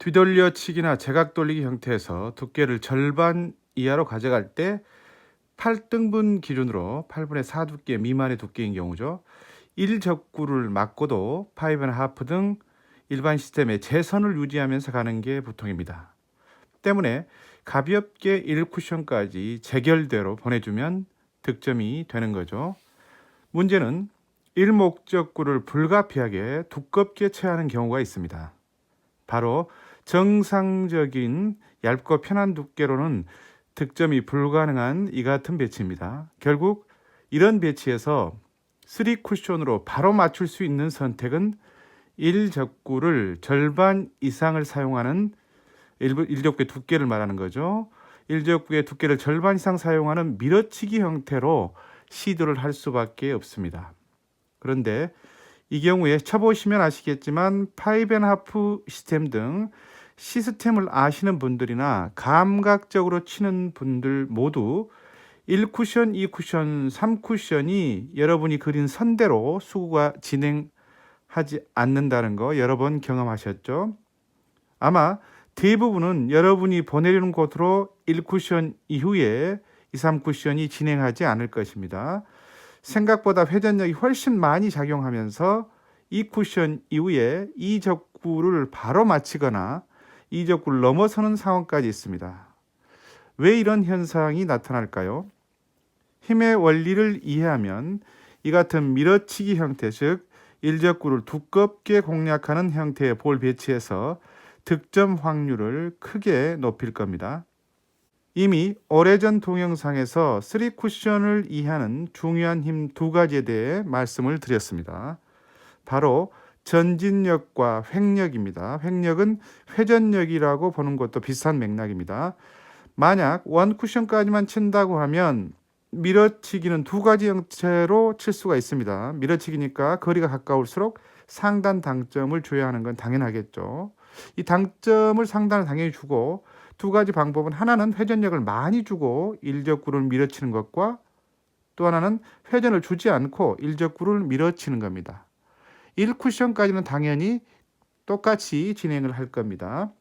뒤돌려치기나 제각 돌리기 형태에서 두께를 절반 이하로 가져갈 때 8등분 기준으로 8분의 4 두께 미만의 두께인 경우죠. 1적구를 맞고도 파이브나 하프 등 일반 시스템의 재선을 유지하면서 가는 게 보통입니다. 때문에 가볍게 1쿠션까지 재결대로 보내주면 득점이 되는 거죠. 문제는 1목적구를 불가피하게 두껍게 채하는 경우가 있습니다. 바로 정상적인 얇고 편한 두께로는 득점이 불가능한 이 같은 배치입니다. 결국 이런 배치에서 3 쿠션으로 바로 맞출 수 있는 선택은 1적구를 절반 이상을 사용하는 일부- 일적구의 두께를 말하는 거죠. 일적구의 두께를 절반 이상 사용하는 밀어치기 형태로 시도를 할 수밖에 없습니다. 그런데 이 경우에 쳐보시면 아시겠지만 파이벤하프 시스템 등 시스템을 아시는 분들이나 감각적으로 치는 분들 모두 1쿠션, 2쿠션, 3쿠션이 여러분이 그린 선대로 수구가 진행하지 않는다는 거 여러 번 경험하셨죠? 아마 대부분은 여러분이 보내려는 곳으로 1쿠션 이후에 2, 3쿠션이 진행하지 않을 것입니다. 생각보다 회전력이 훨씬 많이 작용하면서 이 쿠션 이후에 이 적구를 바로 맞히거나 이 적구를 넘어서는 상황까지 있습니다. 왜 이런 현상이 나타날까요? 힘의 원리를 이해하면 이 같은 밀어치기 형태, 즉 일적구를 두껍게 공략하는 형태의 볼 배치에서 득점 확률을 크게 높일 겁니다. 이미 오래전 동영상에서 3 쿠션을 이해하는 중요한 힘 두 가지에 대해 말씀을 드렸습니다. 바로 전진력과 횡력입니다. 횡력은 회전력이라고 보는 것도 비슷한 맥락입니다. 만약 원 쿠션까지만 친다고 하면 밀어치기는 두 가지 형태로 칠 수가 있습니다. 밀어치기니까 거리가 가까울수록 상단 당점을 줘야 하는 건 당연하겠죠. 이 당점을 상단을 당연히 주고 두 가지 방법은 하나는 회전력을 많이 주고 일적구를 밀어치는 것과 또 하나는 회전을 주지 않고 일적구를 밀어치는 겁니다. 1쿠션까지는 당연히 똑같이 진행을 할 겁니다.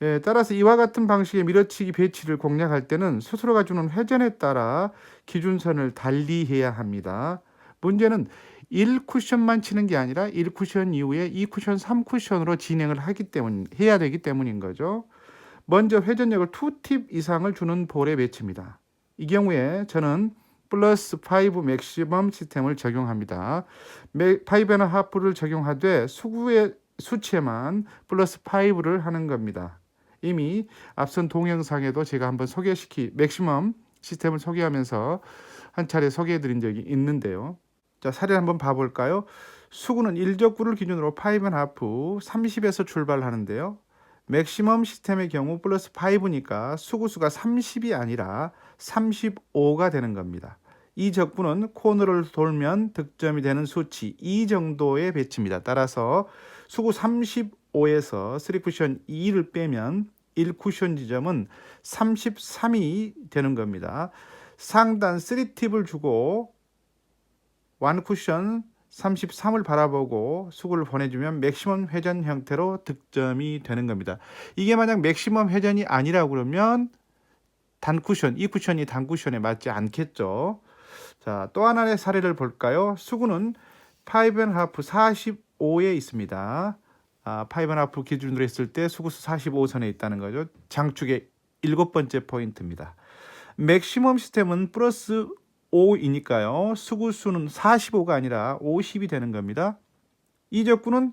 예, 따라서 이와 같은 방식의 밀어치기 배치를 공략할 때는 스스로가 주는 회전에 따라 기준선을 달리해야 합니다. 문제는 1쿠션만 치는 게 아니라 1쿠션 이후에 2쿠션, 3쿠션으로 진행을 하기 때문 해야 되기 때문인 거죠. 먼저 회전력을 2팁 이상을 주는 볼의 배치입니다. 이 경우에 저는 플러스 5 맥시멈 시스템을 적용합니다. 5나 하프를 적용하되 수구의 수치에만 플러스 5를 하는 겁니다. 이미 앞선 동영상에도 제가 한번 소개시키 맥시멈 시스템을 소개하면서 한 차례 소개해 드린 적이 있는데요. 자, 사례 한번 봐 볼까요? 수구는 1적구를 기준으로 5앤 하프 30에서 출발하는데요. 맥시멈 시스템의 경우 플러스 5니까 수구수가 30이 아니라 35가 되는 겁니다. 이 적구는 코너를 돌면 득점이 되는 수치 이 정도의 배치입니다. 따라서 수구 35에서 3쿠션 2를 빼면 1쿠션 지점은 33이 되는 겁니다. 상단 3팁을 주고 1쿠션 33을 바라보고 수구를 보내주면 맥시멈 회전 형태로 득점이 되는 겁니다. 이게 만약 맥시멈 회전이 아니라고 그러면 단쿠션, 이 쿠션이 단쿠션에 맞지 않겠죠. 자, 또 하나의 사례를 볼까요? 수구는 5.5 45에 있습니다. 아, 5.5 기준으로 했을 때 수구수 45선에 있다는 거죠. 장축의 일곱 번째 포인트입니다. 맥시멈 시스템은 플러스 5이니까요. 수구수는 45가 아니라 50이 되는 겁니다. 이 적구는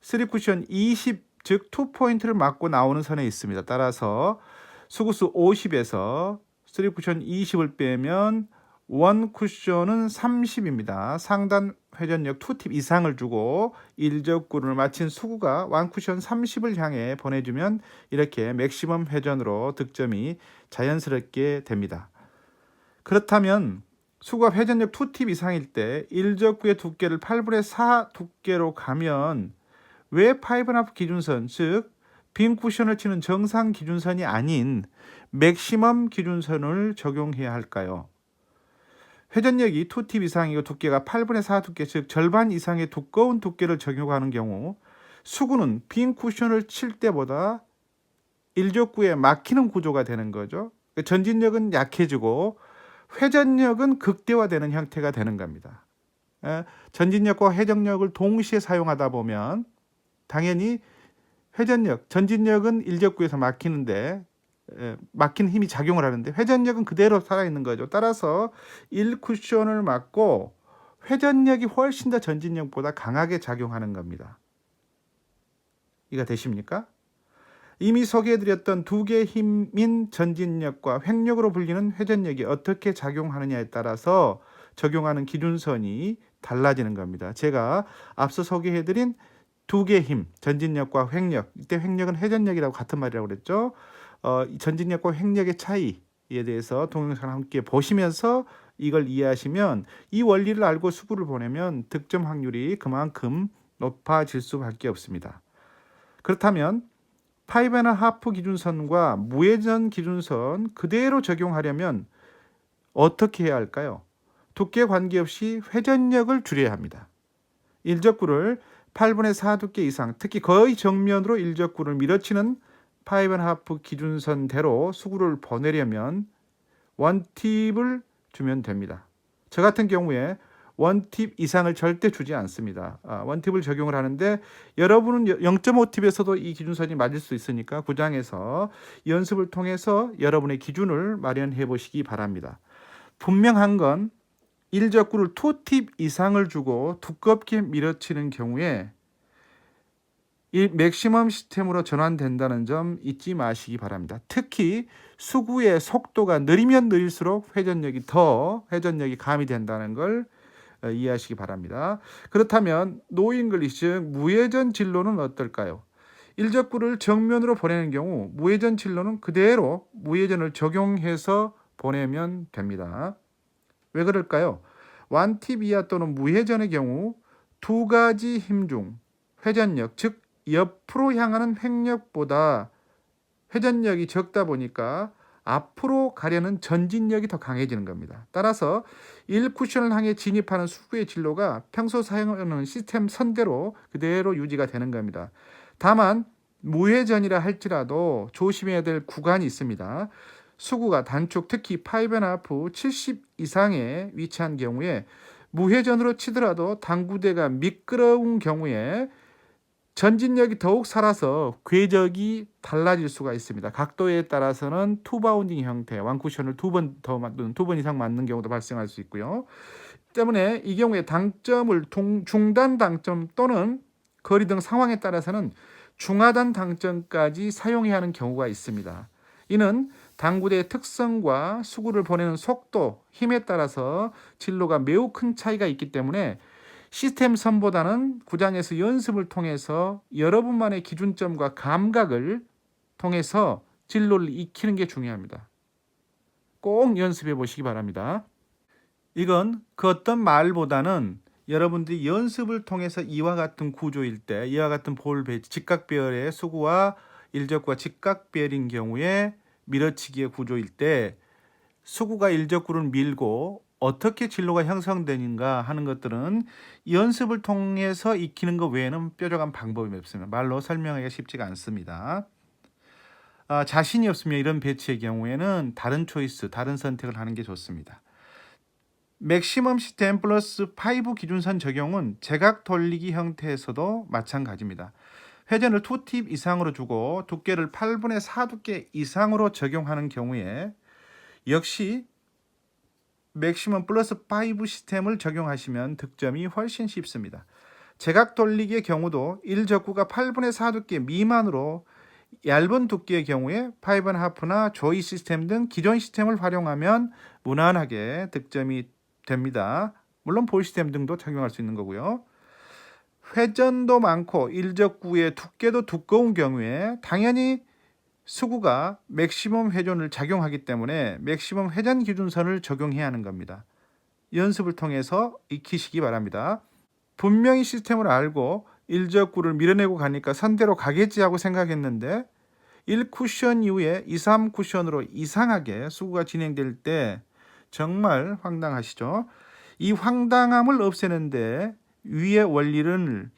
3쿠션 20, 즉 2포인트를 맞고 나오는 선에 있습니다. 따라서 수구수 50에서 3쿠션 20을 빼면 원 쿠션은 30입니다. 상단 회전력 2팁 이상을 주고 일적구를 마친 수구가 원 쿠션 30을 향해 보내주면 이렇게 맥시멈 회전으로 득점이 자연스럽게 됩니다. 그렇다면 수가 회전력 2팁 이상일 때 일적구의 두께를 8분의 4 두께로 가면 왜5.5 기준선 즉 빈 쿠션을 치는 정상 기준선이 아닌 맥시멈 기준선을 적용해야 할까요? 회전력이 2팁 이상이고 두께가 8분의 4 두께 즉 절반 이상의 두꺼운 두께를 적용하는 경우 수구는 빈 쿠션을 칠 때보다 일적구에 막히는 구조가 되는 거죠. 그 전진력은 약해지고 회전력은 극대화되는 형태가 되는 겁니다. 에, 전진력과 회전력을 동시에 사용하다 보면 당연히 회전력, 전진력은 일적구에서 막히는데 에, 막힌 힘이 작용을 하는데 회전력은 그대로 살아있는 거죠. 따라서 1쿠션을 막고 회전력이 훨씬 더 전진력보다 강하게 작용하는 겁니다. 이가 되십니까? 이미 소개해드렸던 두 개의 힘인 전진력과 횡력으로 불리는 회전력이 어떻게 작용하느냐에 따라서 적용하는 기준선이 달라지는 겁니다. 제가 앞서 소개해드린 두 개의 힘, 전진력과 횡력, 이때 횡력은 회전력이라고 같은 말이라고 그랬죠. 어, 이 전진력과 횡력의 차이에 대해서 동영상을 함께 보시면서 이걸 이해하시면 이 원리를 알고 수구를 보내면 득점 확률이 그만큼 높아질 수밖에 없습니다. 그렇다면 파이브나 하프 기준선과 무회전 기준선 그대로 적용하려면 어떻게 해야 할까요? 두께 관계없이 회전력을 줄여야 합니다. 일적구를 8분의 4 두께 이상, 특히 거의 정면으로 일적구를 밀어치는 파이브나 하프 기준선대로 수구를 보내려면 원팁을 주면 됩니다. 저 같은 경우에 원팁 이상을 절대 주지 않습니다. 아, 원팁을 적용을 하는데 여러분은 0.5팁에서도 이 기준선이 맞을 수 있으니까 구장에서 연습을 통해서 여러분의 기준을 마련해 보시기 바랍니다. 분명한 건 일적구를 2팁 이상을 주고 두껍게 밀어치는 경우에 이 맥시멈 시스템으로 전환된다는 점 잊지 마시기 바랍니다. 특히 수구의 속도가 느리면 느릴수록 회전력이 더 회전력이 가미된다는 걸 어, 이해하시기 바랍니다. 그렇다면 노잉글리시 즉 무회전 진로는 어떨까요? 일적구를 정면으로 보내는 경우 무회전 진로는 그대로 무회전을 적용해서 보내면 됩니다. 왜 그럴까요? 이하 또는 무회전의 경우 두 가지 힘 중 회전력 즉 옆으로 향하는 횡력보다 회전력이 적다 보니까 앞으로 가려는 전진력이 더 강해지는 겁니다. 따라서 1쿠션을 향해 진입하는 수구의 진로가 평소 사용하는 시스템 선대로 그대로 유지가 되는 겁니다. 다만 무회전이라 할지라도 조심해야 될 구간이 있습니다. 수구가 단축 특히 파이브앤하프 70 이상에 위치한 경우에 무회전으로 치더라도 당구대가 미끄러운 경우에 전진력이 더욱 살아서 궤적이 달라질 수가 있습니다. 각도에 따라서는 투바운딩 형태, 완쿠션을 두 번 더 맞는 두 번 이상 맞는 경우도 발생할 수 있고요. 때문에 이 경우에 당점을 동, 중단 당점 또는 거리 등 상황에 따라서는 중하단 당점까지 사용해야 하는 경우가 있습니다. 이는 당구대의 특성과 수구를 보내는 속도, 힘에 따라서 진로가 매우 큰 차이가 있기 때문에 시스템 선보다는 구장에서 연습을 통해서 여러분만의 기준점과 감각을 통해서 진로를 익히는 게 중요합니다. 꼭 연습해 보시기 바랍니다. 이건 그 어떤 말보다는 여러분들이 연습을 통해서 이와 같은 구조일 때, 이와 같은 볼 배치, 직각배열의 수구와 일적구와 직각배열인 경우에 밀어치기의 구조일 때 수구가 일적구를 밀고 어떻게 진로가 형성되는가 하는 것들은 연습을 통해서 익히는 것 외에는 뾰족한 방법이 없습니다. 말로 설명하기가 쉽지가 않습니다. 아, 자신이 없으면 이런 배치의 경우에는 다른 초이스, 다른 선택을 하는 게 좋습니다. 맥시멈 시스템 플러스 5 기준선 적용은 제각 돌리기 형태에서도 마찬가지입니다. 회전을 2팁 이상으로 주고 두께를 8분의 4 두께 이상으로 적용하는 경우에 역시 맥시멈 플러스 5 시스템을 적용하시면 득점이 훨씬 쉽습니다. 제각 돌리기의 경우도 1적구가 8분의 4 두께 미만으로 얇은 두께의 경우에 5하프나 조이 시스템 등 기존 시스템을 활용하면 무난하게 득점이 됩니다. 물론 볼 시스템 등도 적용할 수 있는 거고요. 회전도 많고 일적구의 두께도 두꺼운 경우에 당연히 수구가 맥시멈 회전을 작용하기 때문에 맥시멈 회전 기준선을 적용해야 하는 겁니다. 연습을 통해서 익히시기 바랍니다. 분명히 시스템을 알고 일적구를 밀어내고 가니까 선대로 가겠지 하고 생각했는데 1쿠션 이후에 2, 3쿠션으로 이상하게 수구가 진행될 때 정말 황당하시죠? 이 황당함을 없애는데 위의 원리를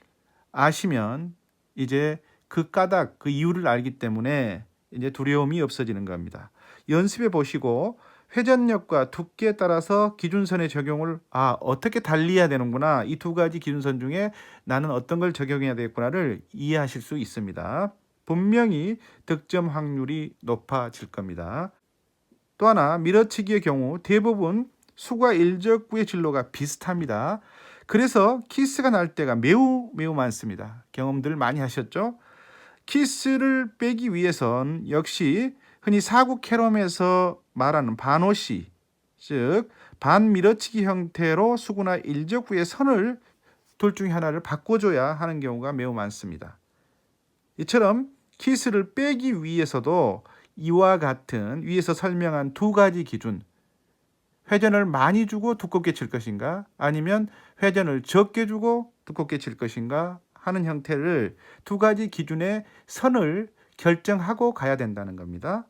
아시면 이제 그 까닭, 그 이유를 알기 때문에 이제 두려움이 없어지는 겁니다. 연습해 보시고 회전력과 두께에 따라서 기준선의 적용을 아 어떻게 달리해야 되는구나 이 두 가지 기준선 중에 나는 어떤 걸 적용해야 되겠구나를 이해하실 수 있습니다. 분명히 득점 확률이 높아질 겁니다. 또 하나 밀어치기의 경우 대부분 수과 일적구의 진로가 비슷합니다. 그래서 키스가 날 때가 매우 매우 많습니다. 경험들 많이 하셨죠? 키스를 빼기 위해선 역시 흔히 사구 캐럼에서 말하는 반호시, 즉 반밀어치기 형태로 수구나 일적구의 선을 둘 중에 하나를 바꿔줘야 하는 경우가 매우 많습니다. 이처럼 키스를 빼기 위해서도 이와 같은 위에서 설명한 두 가지 기준 회전을 많이 주고 두껍게 칠 것인가 아니면 회전을 적게 주고 두껍게 칠 것인가 하는 형태를 두 가지 기준의 선을 결정하고 가야 된다는 겁니다.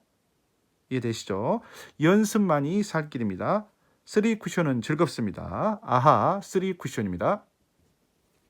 이해되시죠? 연습만이 살 길입니다. 쓰리 쿠션은 즐겁습니다. 아하, 쓰리 쿠션입니다.